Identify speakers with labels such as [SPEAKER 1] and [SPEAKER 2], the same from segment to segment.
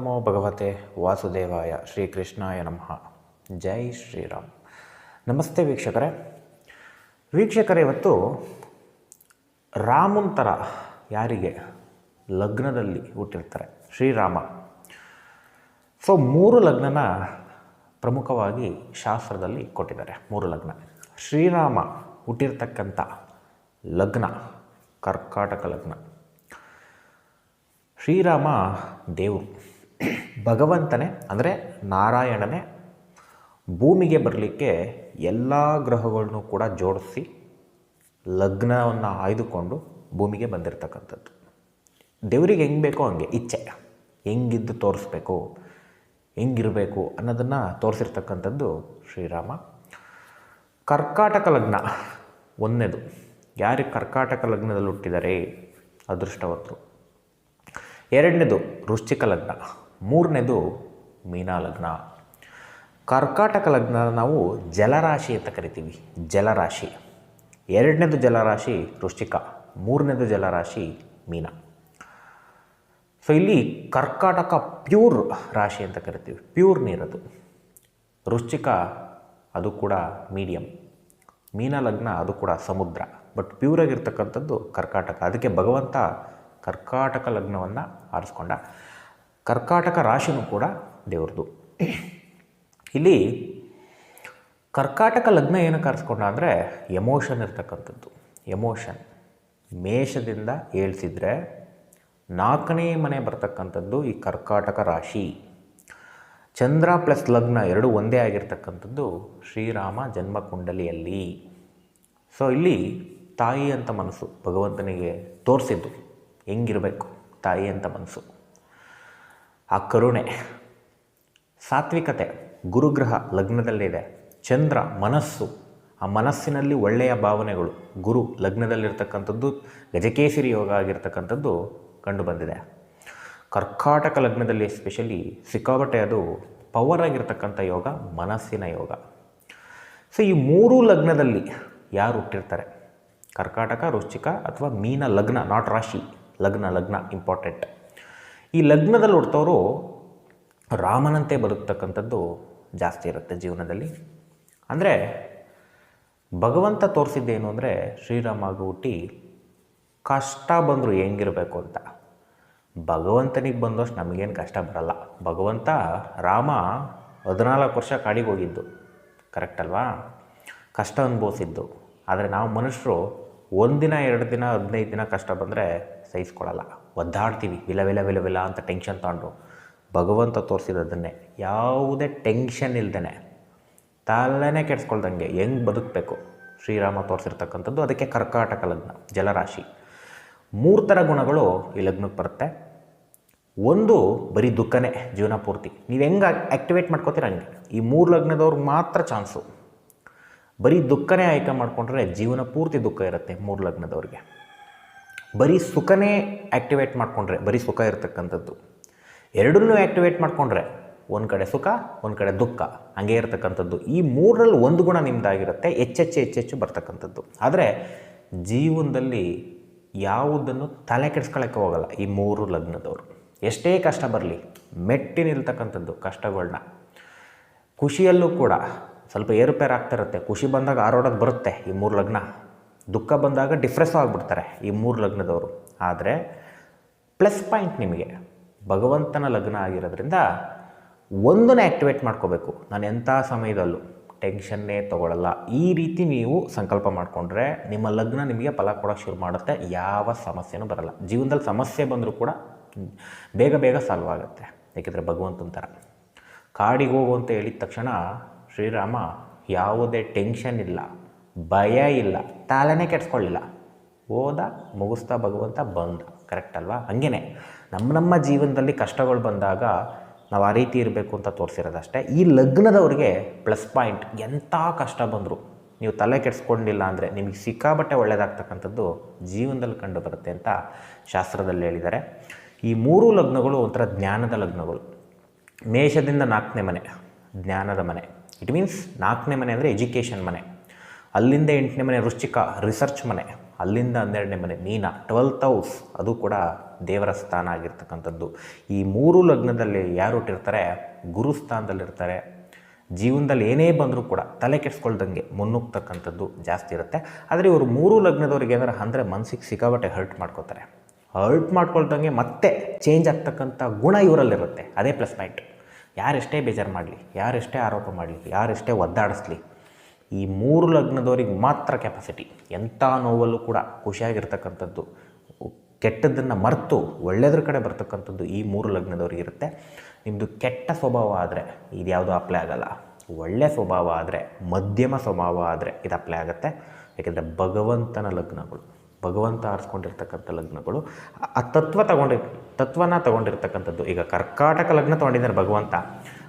[SPEAKER 1] ನಮೋ ಭಗವತೆ ವಾಸುದೇವಾಯ ಶ್ರೀಕೃಷ್ಣಾಯ ನಮಃ ಜೈ ಶ್ರೀರಾಮ್ ನಮಸ್ತೆ ವೀಕ್ಷಕರೇ ವೀಕ್ಷಕರೇ ಇವತ್ತು ರಾಮನ್ ಯಾರಿಗೆ ಲಗ್ನದಲ್ಲಿ ಹುಟ್ಟಿರ್ತಾರೆ? ಶ್ರೀರಾಮ. ಸೊ ಮೂರು ಲಗ್ನನ ಪ್ರಮುಖವಾಗಿ ಶಾಸ್ತ್ರದಲ್ಲಿ ಕೊಟ್ಟಿದ್ದಾರೆ. ಮೂರು ಲಗ್ನ. ಶ್ರೀರಾಮ ಹುಟ್ಟಿರ್ತಕ್ಕಂಥ ಲಗ್ನ, ಕರ್ಕಾಟಕ ಲಗ್ನ. ಶ್ರೀರಾಮ ದೇವರು. ಭಗವಂತನೇ, ಅಂದರೆ ನಾರಾಯಣನೇ ಭೂಮಿಗೆ ಬರಲಿಕ್ಕೆ ಎಲ್ಲ ಗ್ರಹಗಳನ್ನು ಕೂಡ ಜೋಡಿಸಿ ಲಗ್ನವನ್ನು ಆಯ್ದುಕೊಂಡು ಭೂಮಿಗೆ ಬಂದಿರತಕ್ಕಂಥದ್ದು. ದೇವರಿಗೆ ಹೆಂಗೆ ಬೇಕೋ ಹಂಗೆ, ಇಚ್ಛೆ. ಹೆಂಗಿದ್ದು ತೋರಿಸ್ಬೇಕು, ಹೆಂಗಿರಬೇಕು ಅನ್ನೋದನ್ನು ತೋರಿಸಿರ್ತಕ್ಕಂಥದ್ದು ಶ್ರೀರಾಮ. ಕರ್ಕಾಟಕ ಲಗ್ನ, ಒಂದನೇದು. ಯಾರು ಕರ್ಕಾಟಕ ಲಗ್ನದಲ್ಲಿ ಹುಟ್ಟಿದ್ದಾರೆ ಅದೃಷ್ಟವಂತರು. ಎರಡನೇದು, ವೃಶ್ಚಿಕ ಲಗ್ನ. ಮೂರನೇದು ಮೀನಾ ಲಗ್ನ. ಕರ್ಕಾಟಕ ಲಗ್ನ ನಾವು ಜಲರಾಶಿ ಅಂತ ಕರಿತೀವಿ, ಜಲರಾಶಿ. ಎರಡನೇದು ಜಲರಾಶಿ ವೃಶ್ಚಿಕ, ಮೂರನೇದು ಜಲರಾಶಿ ಮೀನ. ಸೊ ಇಲ್ಲಿ ಕರ್ಕಾಟಕ ಪ್ಯೂರ್ ರಾಶಿ ಅಂತ ಕರಿತೀವಿ, ಪ್ಯೂರ್ ನೀರದು. ವೃಶ್ಚಿಕ ಅದು ಕೂಡ ಮೀಡಿಯಮ್ ಮೀನ ಲಗ್ನ ಅದು ಕೂಡ ಸಮುದ್ರ, ಬಟ್ ಪ್ಯೂರಾಗಿರ್ತಕ್ಕಂಥದ್ದು ಕರ್ಕಾಟಕ. ಅದಕ್ಕೆ ಭಗವಂತ ಕರ್ಕಾಟಕ ಲಗ್ನವನ್ನು ಆರಿಸ್ಕೊಂಡ. ಕರ್ಕಾಟಕ ರಾಶಿನೂ ಕೂಡ ದೇವ್ರದ್ದು. ಇಲ್ಲಿ ಕರ್ಕಾಟಕ ಲಗ್ನ ಏನಕ್ಕೆ ಆರಿಸ್ಕೊಂಡ ಅಂದರೆ ಎಮೋಷನ್ ಇರ್ತಕ್ಕಂಥದ್ದು. ಎಮೋಷನ್. ಮೇಷದಿಂದ ಹೇಳ್ತಿದ್ರೆ ನಾಲ್ಕನೇ ಮನೆ ಬರ್ತಕ್ಕಂಥದ್ದು ಈ ಕರ್ಕಾಟಕ ರಾಶಿ. ಚಂದ್ರ ಪ್ಲಸ್ ಲಗ್ನ ಎರಡೂ ಒಂದೇ ಆಗಿರ್ತಕ್ಕಂಥದ್ದು ಶ್ರೀರಾಮ ಜನ್ಮಕುಂಡಲಿಯಲ್ಲಿ ಸೊ ಇಲ್ಲಿ ತಾಯಿ ಅಂತ ಮನಸ್ಸು ಭಗವಂತನಿಗೆ ತೋರಿಸಿದ್ದು. ಹೆಂಗಿರಬೇಕು ತಾಯಿ ಅಂತ ಮನಸ್ಸು. ಆ ಕರುಣೆ. ಸಾತ್ವಿಕತೆ, ಗುರುಗ್ರಹ ಲಗ್ನದಲ್ಲಿದೆ ಚಂದ್ರ, ಮನಸ್ಸು, ಆ ಮನಸ್ಸಿನಲ್ಲಿ ಒಳ್ಳೆಯ ಭಾವನೆಗಳು. ಗುರು ಲಗ್ನದಲ್ಲಿರ್ತಕ್ಕಂಥದ್ದು, ಗಜಕೇಸರಿ ಯೋಗ ಆಗಿರ್ತಕ್ಕಂಥದ್ದು ಕಂಡುಬಂದಿದೆ ಕರ್ಕಾಟಕ ಲಗ್ನದಲ್ಲಿ ಎಸ್ಪೆಷಲಿ ಸಿಕ್ಕಾಬಟ್ಟೆ ಅದು ಪವರ್ ಆಗಿರ್ತಕ್ಕಂಥ ಯೋಗ, ಮನಸ್ಸಿನ ಯೋಗ. ಸೊ ಈ ಮೂರೂ ಲಗ್ನದಲ್ಲಿ ಯಾರು ಹುಟ್ಟಿರ್ತಾರೆ? ಕರ್ಕಾಟಕ ವೃಶ್ಚಿಕ ಅಥವಾ ಮೀನ ಲಗ್ನ ನಾಟ್ ರಾಶಿ, ಲಗ್ನ ಲಗ್ನ ಇಂಪಾರ್ಟೆಂಟ್ ಈ ಲಗ್ನದಲ್ಲಿ ಹುಡ್ತವರು ರಾಮನಂತೆ ಬದುಕ್ತಕ್ಕಂಥದ್ದು ಜಾಸ್ತಿ ಇರುತ್ತೆ ಜೀವನದಲ್ಲಿ. ಅಂದರೆ ಭಗವಂತ ತೋರಿಸಿದ್ದೇನು ಅಂದರೆ ಶ್ರೀರಾಮಾಗ ಹುಟ್ಟಿ ಕಷ್ಟ ಬಂದರೂ ಹೆಂಗಿರಬೇಕು ಅಂತ. ಭಗವಂತನಿಗೆ ಬಂದಷ್ಟು ನಮಗೇನು ಕಷ್ಟ ಬರಲ್ಲ. ಭಗವಂತ ರಾಮ ಹದಿನಾಲ್ಕು ವರ್ಷ ಕಾಡಿಗೆ ಹೋಗಿದ್ದು. ಕರೆಕ್ಟ್ ಅಲ್ವಾ? ಕಷ್ಟ ಅನುಭವಿಸಿದ್ದು. ಆದರೆ ನಾವು ಮನುಷ್ಯರು ಒಂದಿನ, ಎರಡು ದಿನ, ಹದಿನೈದು ದಿನ ಕಷ್ಟ ಬಂದರೆ ಸಹಿಸ್ಕೊಳ್ಳಲ್ಲ ಒದ್ದಾಡ್ತೀವಿ, ವಿಲ ವಿಲ ವಿಲ ವಿಲ ಅಂತ ಟೆನ್ಷನ್ ತಗೊಂಡು. ಭಗವಂತ ತೋರಿಸಿರೋದನ್ನೇ, ಯಾವುದೇ ಟೆನ್ಷನ್ ಇಲ್ದೇ ತಲೆನೇ ಕೆಡ್ಸ್ಕೊಳ್ದಂಗೆ ಹೆಂಗೆ ಬದುಕಬೇಕು? ಶ್ರೀರಾಮ ತೋರಿಸಿರ್ತಕ್ಕಂಥದ್ದು ಅದಕ್ಕೆ ಕರ್ಕಾಟಕ ಲಗ್ನ, ಜಲರಾಶಿ. ಮೂರು ಥರ ಗುಣಗಳು ಈ ಲಗ್ನಕ್ಕೆ ಬರುತ್ತೆ. ಒಂದು, ಬರೀ ದುಃಖನೇ, ಜೀವನ ಪೂರ್ತಿ. ನೀವು ಹೆಂಗೆ ಆ್ಯಕ್ಟಿವೇಟ್ ಮಾಡ್ಕೋತೀರ ಹಂಗೆ? ಈ ಮೂರು ಲಗ್ನದವ್ರಿಗೆ ಮಾತ್ರ ಚಾನ್ಸು. ಬರೀ ದುಃಖನೇ ಆಯ್ಕೆ ಮಾಡಿಕೊಂಡ್ರೆ ಜೀವನ ಪೂರ್ತಿ ದುಃಖ ಇರುತ್ತೆ ಮೂರು ಲಗ್ನದವ್ರಿಗೆ. ಬರೀ ಸುಖನೇ ಆ್ಯಕ್ಟಿವೇಟ್ ಮಾಡಿಕೊಂಡ್ರೆ, ಬರೀ ಸುಖ ಇರತಕ್ಕಂಥದ್ದು. ಎರಡನ್ನೂ ಆ್ಯಕ್ಟಿವೇಟ್ ಮಾಡಿಕೊಂಡ್ರೆ, ಒಂದು ಕಡೆ ಸುಖ, ಒಂದು ಕಡೆ ದುಃಖ, ಹಂಗೆ ಇರತಕ್ಕಂಥದ್ದು. ಈ ಮೂರರಲ್ಲಿ ಒಂದು ಗುಣ ನಿಮ್ಮದಾಗಿರುತ್ತೆ ಹೆಚ್ಚೆಚ್ಚು ಹೆಚ್ಚೆಚ್ಚು ಬರ್ತಕ್ಕಂಥದ್ದು. ಆದರೆ, ಜೀವನದಲ್ಲಿ ಯಾವುದನ್ನು ತಲೆ ಕೆಡಿಸ್ಕೊಳಕ್ಕೆ ಹೋಗಲ್ಲ ಈ ಮೂರು ಲಗ್ನದವರು. ಎಷ್ಟೇ ಕಷ್ಟ ಬರಲಿ, ಮೆಟ್ಟಿ ನಿಲ್ತಕ್ಕಂಥದ್ದು ಕಷ್ಟಗಳನ್ನ ಖುಷಿಯಲ್ಲೂ ಕೂಡ ಸ್ವಲ್ಪ ಏರುಪೇರು ಆಗ್ತಿರುತ್ತೆ ಖುಷಿ ಬಂದಾಗ ಆರೋಡೋದು ಬರುತ್ತೆ ಈ ಮೂರು ಲಗ್ನ. ದುಃಖ ಬಂದಾಗ ಡಿಫ್ರೆಸ್ ಆಗಿಬಿಡ್ತಾರೆ ಈ ಮೂರು ಲಗ್ನದವರು. ಆದರೆ ಪ್ಲಸ್ ಪಾಯಿಂಟ್ ನಿಮಗೆ. ಭಗವಂತನ ಲಗ್ನ ಆಗಿರೋದ್ರಿಂದ ಒಂದನ್ನೇ ಆ್ಯಕ್ಟಿವೇಟ್ ಮಾಡ್ಕೋಬೇಕು. ನಾನು ಎಂಥ ಸಮಯದಲ್ಲೂ ಟೆನ್ಷನ್ನೇ ತೊಗೊಳ್ಳಲ್ಲ ಈ ರೀತಿ ನೀವು ಸಂಕಲ್ಪ ಮಾಡಿಕೊಂಡ್ರೆ ನಿಮ್ಮ ಲಗ್ನ ನಿಮಗೆ ಫಲ ಕೊಡೋಕ್ಕೆ ಶುರು ಮಾಡುತ್ತೆ. ಯಾವ ಸಮಸ್ಯೆನೂ ಬರಲ್ಲ. ಜೀವನದಲ್ಲಿ ಸಮಸ್ಯೆ ಬಂದರೂ ಕೂಡ ಬೇಗ ಬೇಗ ಸಾಲ್ವ್ ಆಗುತ್ತೆ. ಏಕೆಂದರೆ ಭಗವಂತನ ಥರ. ಕಾಡಿಗೆ ಹೋಗು ಅಂತ ಹೇಳಿದ ತಕ್ಷಣ ಶ್ರೀರಾಮ ಯಾವುದೇ ಟೆನ್ಷನ್ ಇಲ್ಲ. ಭಯ ಇಲ್ಲ. ತಲೆನೇ ಕೆಡ್ಸ್ಕೊಳ್ಳಿಲ್ಲ. ಹೋದ ಮುಗಿಸ್ತಾ ಭಗವಂತ ಬಂದ. ಕರೆಕ್ಟ್ ಅಲ್ವಾ? ಹಾಗೇ ನಮ್ಮ ನಮ್ಮ ಜೀವನದಲ್ಲಿ ಕಷ್ಟಗಳು ಬಂದಾಗ ನಾವು ಆ ರೀತಿ ಇರಬೇಕು ಅಂತ ತೋರಿಸಿರೋದಷ್ಟೇ. ಈ ಲಗ್ನದವ್ರಿಗೆ ಪ್ಲಸ್ ಪಾಯಿಂಟ್ ಎಂಥ ಕಷ್ಟ ಬಂದರು. ನೀವು ತಲೆ ಕೆಡಿಸ್ಕೊಂಡಿಲ್ಲ ಅಂದರೆ ನಿಮಗೆ ಸಿಕ್ಕಾಬಟ್ಟೆ ಒಳ್ಳೆಯದಾಗ್ತಕ್ಕಂಥದ್ದು ಜೀವನದಲ್ಲಿ ಕಂಡು ಬರುತ್ತೆ ಅಂತ ಶಾಸ್ತ್ರದಲ್ಲಿ ಹೇಳಿದ್ದಾರೆ. ಈ ಮೂರು ಲಗ್ನಗಳು ಒಂಥರ ಜ್ಞಾನದ ಲಗ್ನಗಳು. ಮೇಷದಿಂದ ನಾಲ್ಕನೇ ಮನೆ, ಜ್ಞಾನದ ಮನೆ. ಇಟ್ ಮೀನ್ಸ್ ನಾಲ್ಕನೇ ಮನೆ ಅಂದರೆ ಎಜುಕೇಷನ್ ಮನೆ. ಅಲ್ಲಿಂದ ಎಂಟನೇ ಮನೆ ವೃಶ್ಚಿಕ ರಿಸರ್ಚ್ ಮನೆ, ಅಲ್ಲಿಂದ ಹನ್ನೆರಡನೇ ಮನೆ ಮೀನ, ಟ್ವೆಲ್ತ್ ಹೌಸ್, ಅದು ಕೂಡ ದೇವರ ಸ್ಥಾನ ಆಗಿರ್ತಕ್ಕಂಥದ್ದು. ಈ ಮೂರು ಲಗ್ನದಲ್ಲಿ ಯಾರು ಹುಟ್ಟಿರ್ತಾರೆ? ಗುರುಸ್ಥಾನದಲ್ಲಿರ್ತಾರೆ ಜೀವನದಲ್ಲಿ ಏನೇ ಬಂದರೂ ಕೂಡ ತಲೆ ಕೆಡಿಸ್ಕೊಳ್ದಂಗೆ ಮುನ್ನುಗ್ತಕ್ಕಂಥದ್ದು ಜಾಸ್ತಿ ಇರುತ್ತೆ. ಆದರೆ ಇವರು ಮೂರು ಲಗ್ನದವ್ರಿಗೆ ಏನಾರು ಅಂದರೆ ಮನಸ್ಸಿಗೆ ಸಿಕ್ಕಾಬಟ್ಟೆ ಹರ್ಟ್ ಮಾಡ್ಕೋತಾರೆ. ಹರ್ಟ್ ಮಾಡ್ಕೊಳ್ದಂಗೆ ಮತ್ತೆ ಚೇಂಜ್ ಆಗ್ತಕ್ಕಂಥ ಗುಣ ಇವರಲ್ಲಿರುತ್ತೆ. ಅದೇ ಪ್ಲಸ್ ಪಾಯಿಂಟ್ ಯಾರೆಷ್ಟೇ ಬೇಜಾರು ಮಾಡಲಿ ಯಾರೆಷ್ಟೇ ಆರೋಪ ಮಾಡಲಿ ಯಾರೆಷ್ಟೇ ಒದ್ದಾಡಿಸ್ಲಿ ಈ ಮೂರು ಲಗ್ನದವರಿಗೆ ಮಾತ್ರ ಕೆಪಾಸಿಟಿ ಎಂಥ ನೋವಲ್ಲೂ ಕೂಡ ಖುಷಿಯಾಗಿರ್ತಕ್ಕಂಥದ್ದು, ಕೆಟ್ಟದ್ದನ್ನು ಮರೆತು ಒಳ್ಳೆಯದ್ರ ಕಡೆ ಬರ್ತಕ್ಕಂಥದ್ದು ಈ ಮೂರು ಲಗ್ನದವ್ರಿಗೆ ಇರುತ್ತೆ. ನಿಮ್ಮದು ಕೆಟ್ಟ ಸ್ವಭಾವ ಆದರೆ ಇದು ಯಾವುದೂ ಅಪ್ಲೈ ಆಗಲ್ಲ. ಒಳ್ಳೆಯ ಸ್ವಭಾವ ಆದರೆ, ಮಧ್ಯಮ ಸ್ವಭಾವ ಆದರೆ ಇದು ಅಪ್ಲೈ ಆಗುತ್ತೆ. ಯಾಕೆಂದರೆ ಭಗವಂತನ ಲಗ್ನಗಳು, ಭಗವಂತ ಆರಿಸ್ಕೊಂಡಿರ್ತಕ್ಕಂಥ ಲಗ್ನಗಳು, ಆ- ತತ್ವ ತಗೊಂಡಿ, ತತ್ವನ ತಗೊಂಡಿರ್ತಕ್ಕಂಥದ್ದು. ಈಗ ಕರ್ಕಾಟಕ ಲಗ್ನ ತೊಗೊಂಡಿದ್ದಾನೆ ಭಗವಂತ.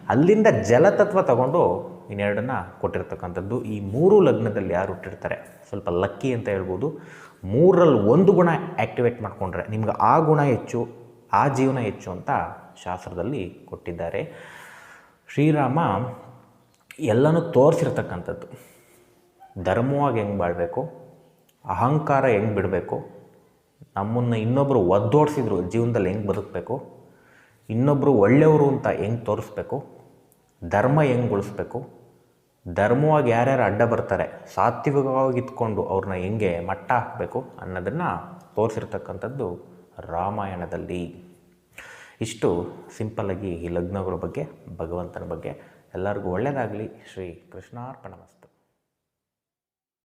[SPEAKER 1] ಅಲ್ಲಿಂದ ಜಲತತ್ವ ತಗೊಂಡು ಇನ್ನೆರಡನ್ನ ಕೊಟ್ಟಿರ್ತಕ್ಕಂಥದ್ದು. ಈ ಮೂರು ಲಗ್ನದಲ್ಲಿ ಯಾರು ಹುಟ್ಟಿರ್ತಾರೆ? ಸ್ವಲ್ಪ ಲಕ್ಕಿ ಅಂತ ಹೇಳ್ಬೋದು. ಮೂರಲ್ಲಿ ಒಂದು ಗುಣ ಆ್ಯಕ್ಟಿವೇಟ್ ಮಾಡಿಕೊಂಡ್ರೆ ನಿಮ್ಗೆ ಆ ಗುಣ ಹೆಚ್ಚು, ಆ ಜೀವನ ಹೆಚ್ಚು ಅಂತ ಶಾಸ್ತ್ರದಲ್ಲಿ ಕೊಟ್ಟಿದ್ದಾರೆ. ಶ್ರೀರಾಮ ಎಲ್ಲನೂ ತೋರಿಸಿರ್ತಕ್ಕಂಥದ್ದು. ಧರ್ಮವಾಗಿ ಹೆಂಗೆ ಬಾಳಬೇಕು? ಅಹಂಕಾರ ಹೆಂಗೆ ಬಿಡಬೇಕು? ನಮ್ಮನ್ನು ಇನ್ನೊಬ್ಬರು ಒದ್ದೋಡಿಸಿದ್ರು ಜೀವನದಲ್ಲಿ ಹೆಂಗೆ ಬದುಕಬೇಕು? ಇನ್ನೊಬ್ಬರು ಒಳ್ಳೆಯವರು ಅಂತ ಹೆಂಗೆ ತೋರಿಸ್ಬೇಕು? ಧರ್ಮ ಹೆಂಗೆ ಉಳಿಸ್ಬೇಕು? ಧರ್ಮವಾಗಿ ಯಾರ್ಯಾರು ಅಡ್ಡ ಬರ್ತಾರೆ ಸಾತ್ವಿಕವಾಗಿ ಇದ್ಕೊಂಡು ಅವ್ರನ್ನ ಹೆಂಗೆ ಮಟ್ಟ ಹಾಕಬೇಕು ಅನ್ನೋದನ್ನು ತೋರಿಸಿರ್ತಕ್ಕಂಥದ್ದು ರಾಮಾಯಣದಲ್ಲಿ. ಇಷ್ಟು ಸಿಂಪಲ್ಲಾಗಿ ಈ ಲಗ್ನಗಳ ಬಗ್ಗೆ, ಭಗವಂತನ ಬಗ್ಗೆ ಎಲ್ಲರಿಗೂ ಒಳ್ಳೆಯದಾಗಲಿ ಶ್ರೀ ಕೃಷ್ಣಾರ್ಪಣಮಸ್ತು